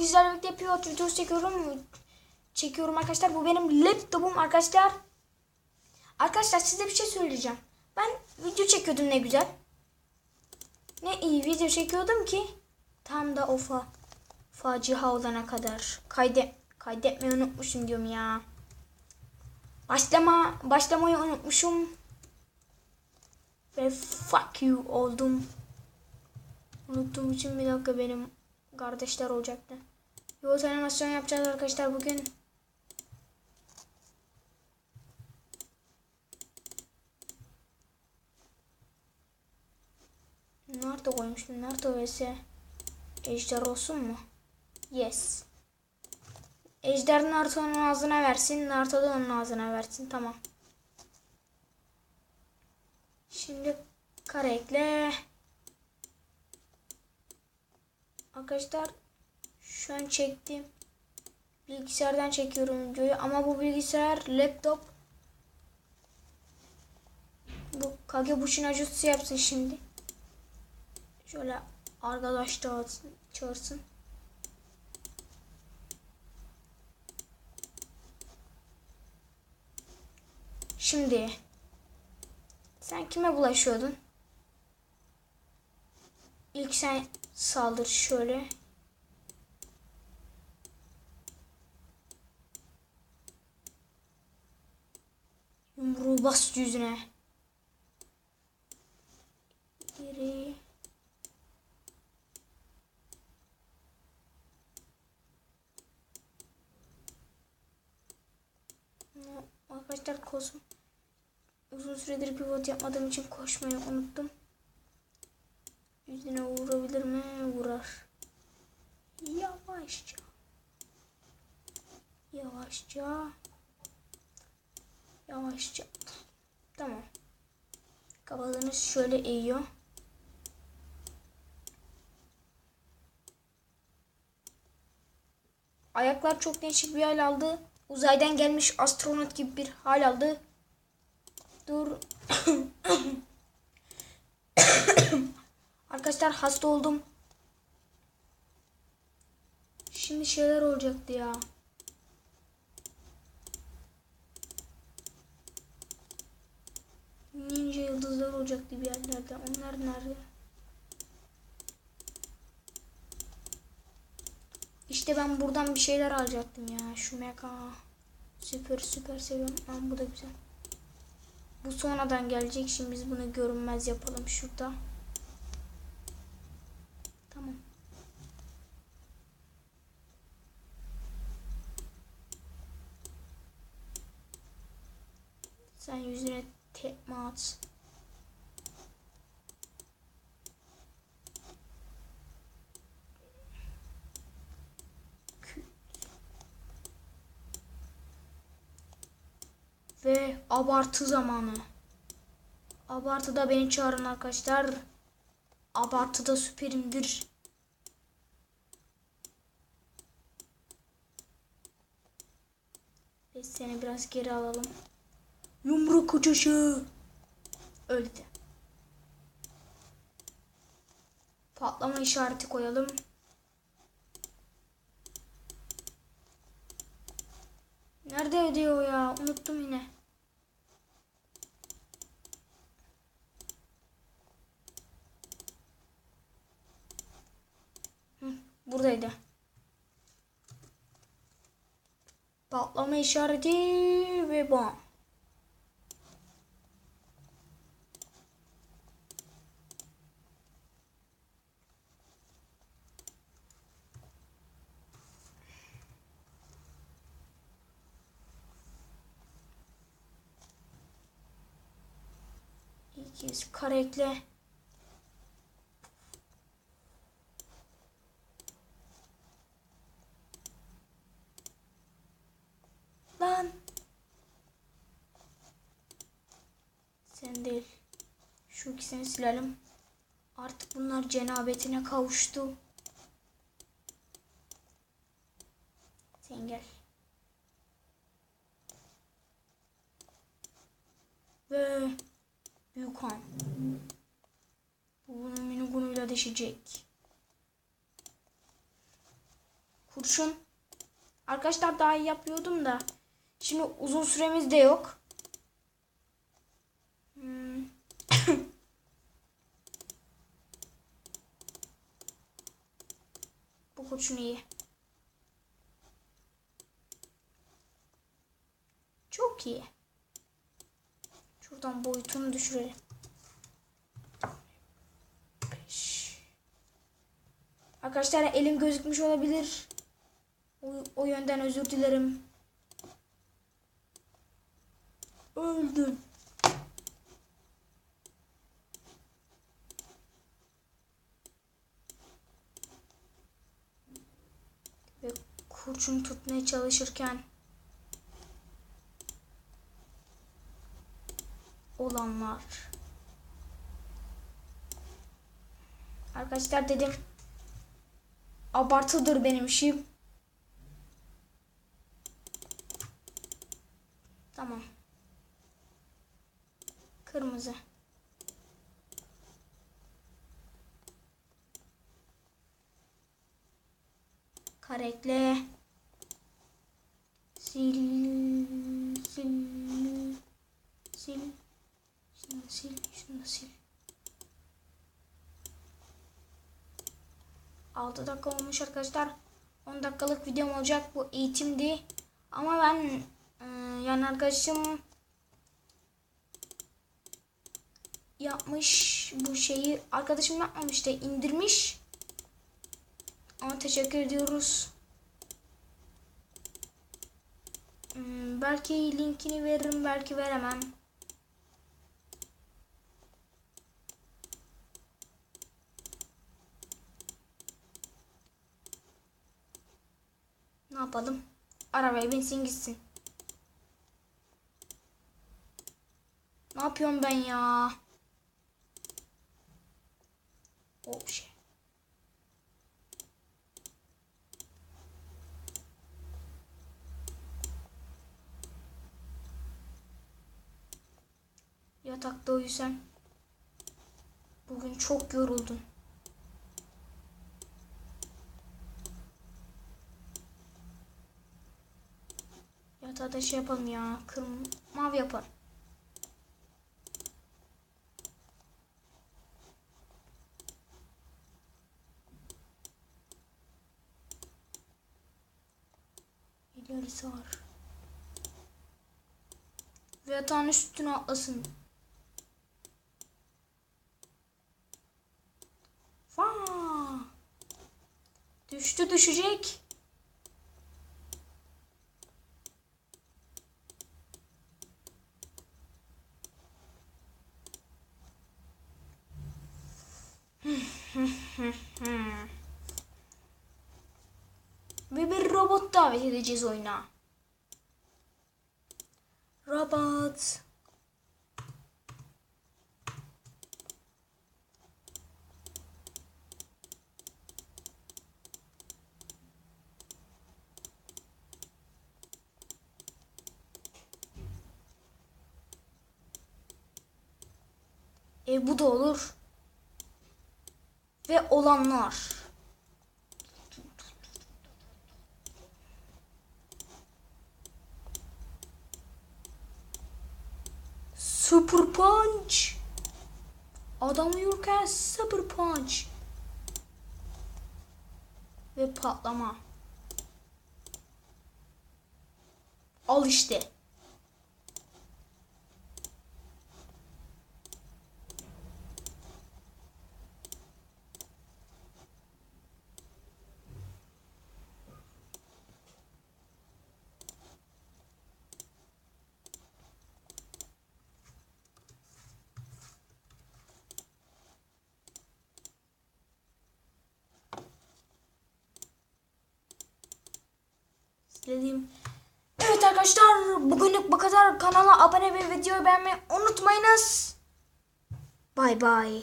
Sizlerle birlikte pivot videosu çekiyorum. Çekiyorum arkadaşlar. Bu benim laptopum arkadaşlar. Arkadaşlar size bir şey söyleyeceğim. Ben video çekiyordum ne güzel. Ne iyi video çekiyordum ki tam da o fa facia olana kadar kaydet kaydetmeyi unutmuşum diyorum ya. Başlama başlamayı unutmuşum. Ve fuck you oldum. Unuttuğum için bir dakika benim kardeşler olacaktı. Yol animasyon yapacağız arkadaşlar bugün. Naruto koymuştum. Naruto vs. Ejder olsun mu? Yes. Ejder Naruto'nun ağzına versin. Naruto da onun ağzına versin. Tamam. Şimdi kare ekle. Arkadaşlar şu an çektim. Bilgisayardan çekiyorum videoyu ama bu bilgisayar laptop. Bu Kagebushi Najutsu yapsın şimdi. Şöyle arkadaş dağıtsın, çağırsın. Şimdi sen kime bulaşıyordun? İlk sen saldır şöyle. Bas yüzüne. Geri. Arkadaşlar kozum. Uzun süredir pivot yapmadığım için koşmayı unuttum. Yüzüne vurabilir mi? Vurar. Yavaşça. Yavaşça. Yavaşça. Tamam. Kafalarınız şöyle eğiyor. Ayaklar çok değişik bir hal aldı. Uzaydan gelmiş astronot gibi bir hal aldı. Dur. Arkadaşlar hasta oldum. Şimdi şeyler olacaktı ya. Ninja yıldızlar olacaktı bir yerlerde. Onlar nerede? İşte ben buradan bir şeyler alacaktım ya. Şu mega. Süper süper seviyorum. Ama bu da güzel. Bu sonradan gelecek. Şimdi biz bunu görünmez yapalım şurada. Tamam. Sen yüzüne tekme at. Ve abartı zamanı. Abartıda beni çağırın arkadaşlar. Abartıda süperimdir. Biz seni biraz geri alalım. Yumruk uçuşu. Öldü. Patlama işareti koyalım. Nerede ödüyor ya? Unuttum yine. Buradaydı. Patlama işareti ve bam. İkiz karekle. Lan. Sen değil. Şu ikisini silelim. Artık bunlar cenabetine kavuştu. Sen gel. Ve büyük han. Bu bunun minigunuyla deşecek. Kurşun. Arkadaşlar daha iyi yapıyordum da. Şimdi uzun süremiz de yok. Hmm. Bu kurşun iyi. Çok iyi. Şuradan boyutunu düşürelim. Beş. Arkadaşlar elim gözükmüş olabilir. O, o yönden özür dilerim. Öldüm. Ve kurşun tutmaya çalışırken olanlar. Arkadaşlar dedim abartıdır benim işim. Tamam. Kırmızı. Karekle. Sil. Sil. Sil. Şunu sil. Şunu sil. 6 dakika olmuş arkadaşlar. 10 dakikalık videom olacak. Bu eğitimdi. Ama ben e, yani arkadaşım yapmış bu şeyi. Arkadaşım yapmamış da indirmiş. Ona teşekkür ediyoruz. Hmm, belki linkini veririm, belki veremem. Ne yapalım? Arabaya binsin gitsin. Ne yapıyorum ben ya? Oh şey. Yatakta uyusam. Bugün çok yoruldum. Da şey yapalım ya. Kırm mavi yapar. İlerisi var. Ve yatağın üstüne atlasın. Vaa! Düştü düşecek. Ve bir robot davet edeceğiz oyuna. Robot. E bu da olur. Ve olanlar. Super Punch. Adam uyurken Super Punch. Ve patlama. Al işte. İzlediğim. Evet arkadaşlar bugünlük bu kadar. Kanala abone ve videoyu beğenmeyi unutmayınız. Bay bay.